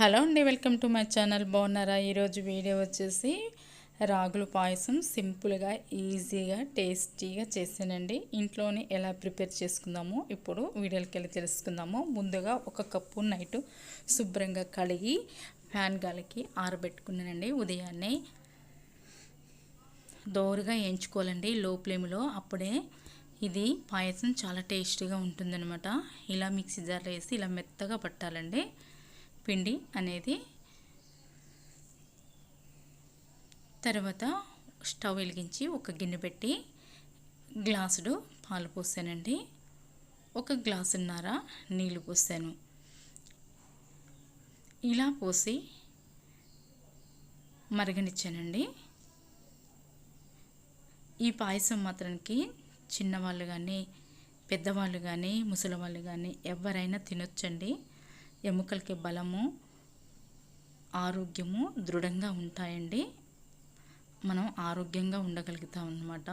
Hello అండి welcome to my channel. బాగున్నారా? ఈరోజు వీడియో వచ్చేసి రాగులు పాయసం సింపుల్గా ఈజీగా టేస్టీగా చేసానండి ఇంట్లోనే ఎలా ప్రిపేర్ చేసుకుందామో ఇప్పుడు వీడియోకి వెళ్ళి తెలుసుకుందాము. ముందుగా ఒక కప్పు నైట్ శుభ్రంగా కడిగి ఫ్యాన్ గాలికి ఆరబెట్టుకున్నానండి ఉదయాన్నే. దోరగా వేయించుకోవాలండి లో ఫ్లేమ్లో. అప్పుడే ఇది పాయసం చాలా టేస్టీగా ఉంటుందన్నమాట. ఇలా మిక్సీ జార్లో వేసి ఇలా మెత్తగా పట్టాలండి. పిండి అనేది తర్వాత స్టవ్ వెలిగించి ఒక గిన్నె పెట్టి గ్లాసుడు పాలు పోసానండి. ఒక గ్లాసున్నర నీళ్ళు పోసాను. ఇలా పోసి మరగనిచ్చానండి. ఈ పాయసం మాత్రానికి చిన్నవాళ్ళు కానీ పెద్దవాళ్ళు కానీ ముసలి వాళ్ళు కానీ ఎవరైనా తినొచ్చండి. ఎముకలకి బలము ఆరోగ్యము దృఢంగా ఉంటాయండి. మనం ఆరోగ్యంగా ఉండగలుగుతాం అన్నమాట.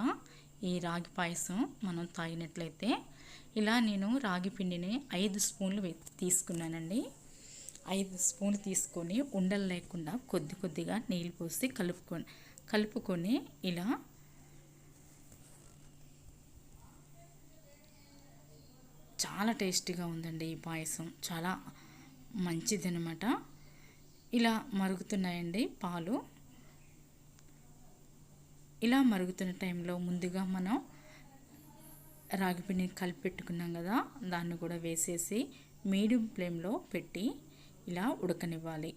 ఈ రాగి పాయసం మనం తాగినట్లయితే. ఇలా నేను రాగి పిండిని ఐదు స్పూన్లు తీసుకున్నానండి. ఐదు స్పూన్లు తీసుకొని ఉండలు లేకుండా కొద్ది కొద్దిగా నీళ్ళు పోసి కలుపుకొని కలుపుకొని ఇలా చాలా టేస్టీగా ఉందండి ఈ పాయసం. చాలా మంచిదనమాట. ఇలా మరుగుతున్నాయండి పాలు. ఇలా మరుగుతున్న టైంలో ముందుగా మనం రాగిపిండిని కలిపి పెట్టుకున్నాం కదా దాన్ని కూడా వేసేసి మీడియం ఫ్లేమ్లో పెట్టి ఇలా ఉడకనివ్వాలి.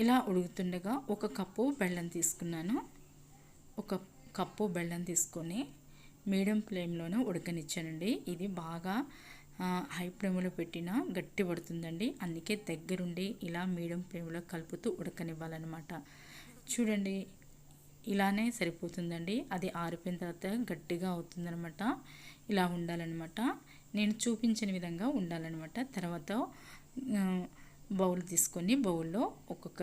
ఇలా ఉడుకుతుండగా ఒక కప్పు బెల్లం తీసుకున్నాను. ఒక కప్పు బెల్లం తీసుకొని మీడియం ఫ్లేమ్లోనే ఉడకనిచ్చానండి. ఇది బాగా హై ఫ్లేమ్లో పెట్టినా గట్టి పడుతుందండి. అందుకే దగ్గరుండి ఇలా మీడియం ఫ్లేమ్లో కలుపుతూ ఉడకనివ్వాలన్నమాట. చూడండి ఇలానే సరిపోతుందండి. అది ఆరిపోయిన తర్వాత గట్టిగా అవుతుందనమాట ఇలా ఉండాలన్నమాట. నేను చూపించిన విధంగా ఉండాలన్నమాట. తర్వాత బౌల్ తీసుకొని బౌల్లో ఒక్కొక్క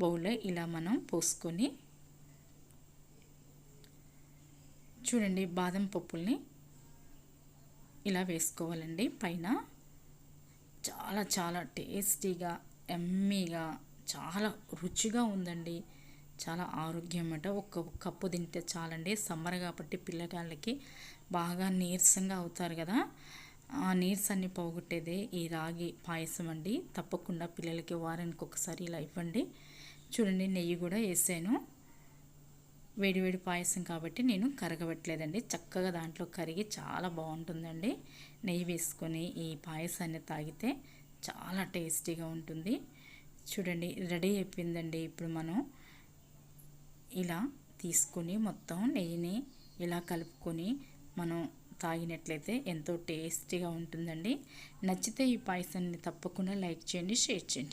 బౌల్లో ఇలా మనం పోసుకొని చూడండి బాదం పప్పుల్ని ఇలా వేసుకోవాలండి. పైన చాలా చాలా టేస్టీగా ఎమ్మీగా చాలా రుచిగా ఉందండి. చాలా ఆరోగ్యం అన్నమాట ఒక కప్పు తింటే చాలండి. సమ్మర్ కాబట్టి పిల్లగాళ్ళకి బాగా నీరసంగా అవుతారు కదా. ఆ నీరసాన్ని పోగొట్టేదే ఈ రాగి పాయసం అండి. తప్పకుండా పిల్లలకి వారానికి ఒకసారి ఇలా ఇవ్వండి. చూడండి నెయ్యి కూడా వేసాను. వేడివేడి పాయసం కాబట్టి నేను కరగబెట్టలేదండి. చక్కగా దాంట్లో కరిగి చాలా బాగుంటుందండి. నెయ్యి వేసుకొని ఈ పాయసాన్ని తాగితే చాలా టేస్టీగా ఉంటుంది. చూడండి రెడీ అయిపోయిందండి. ఇప్పుడు మనం ఇలా తీసుకొని మొత్తం నెయ్యిని ఇలా కలుపుకొని మనం తాగినట్లయితే ఎంతో టేస్టీగా ఉంటుందండి. నచ్చితే ఈ పాయసాన్ని తప్పకుండా లైక్ చేయండి షేర్ చేయండి.